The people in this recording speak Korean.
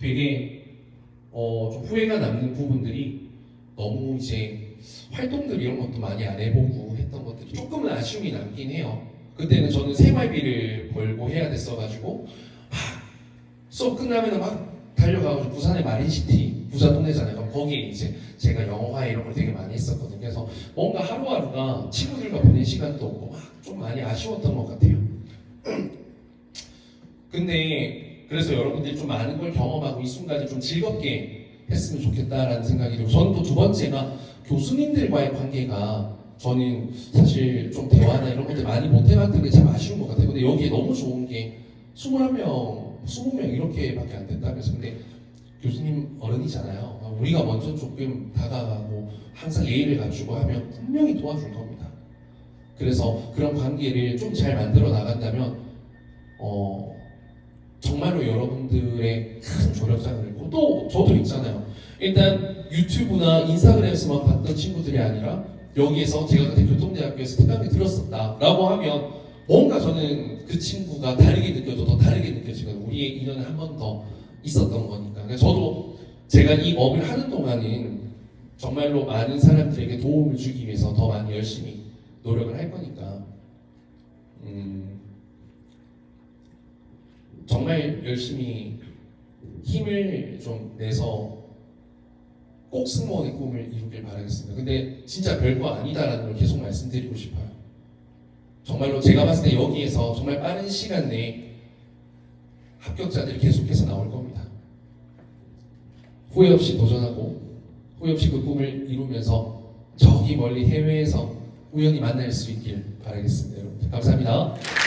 되게 어, 좀 후회가 남는 부분들이 너무 이제 활동들 이런 것도 많이 안 해보고 했던 것들이 조금은 아쉬움이 남긴 해요. 그때는 저는 생활비를 벌고 해야 됐어가지고 아, 수업 끝나면 막 달려가고 부산의 마린시티 부자 동네잖아요. 그럼 거기에 이제 제가 영화 이런 걸 되게 많이 했었거든요. 그래서 뭔가 하루하루가 친구들과 보낸 시간도 없고 막 좀 많이 아쉬웠던 것 같아요. 근데 그래서 여러분들이 좀 많은 걸 경험하고 이 순간을 좀 즐겁게 했으면 좋겠다라는 생각이 들고 저는 또 두 번째가 교수님들과의 관계가 저는 사실 좀 대화나 이런 것들 많이 못 해봤던 게 참 아쉬운 것 같아요. 근데 여기에 너무 좋은 게 21명, 20명 이렇게밖에 안 됐다면서 근데 교수님 어른이잖아요. 우리가 먼저 조금 다가가고 항상 예의를 갖추고 하면 분명히 도와줄 겁니다. 그래서 그런 관계를 좀 잘 만들어 나간다면 어, 정말로 여러분들의 큰 조력자가 되고 또 저도 있잖아요. 일단 유튜브나 인스타그램에서만 봤던 친구들이 아니라 여기에서 제가 그때 교통대학교에서 특강을 들었었다라고 하면 뭔가 저는 그 친구가 다르게 느껴도 더 다르게 느껴지거든요. 우리의 인연은 한번 더 있었던 거니까. 저도 제가 이 업을 하는 동안은 정말로 많은 사람들에게 도움을 주기 위해서 더 많이 열심히 노력을 할 거니까 정말 열심히 힘을 좀 내서 꼭 승무원의 꿈을 이루길 바라겠습니다. 근데 진짜 별거 아니다라는 걸 계속 말씀드리고 싶어요. 정말로 제가 봤을 때 여기에서 정말 빠른 시간 내에 합격자들이 계속해서 나올 겁니다. 후회 없이 도전하고 후회 없이 그 꿈을 이루면서 저기 멀리 해외에서 우연히 만날 수 있길 바라겠습니다. 여러분 감사합니다.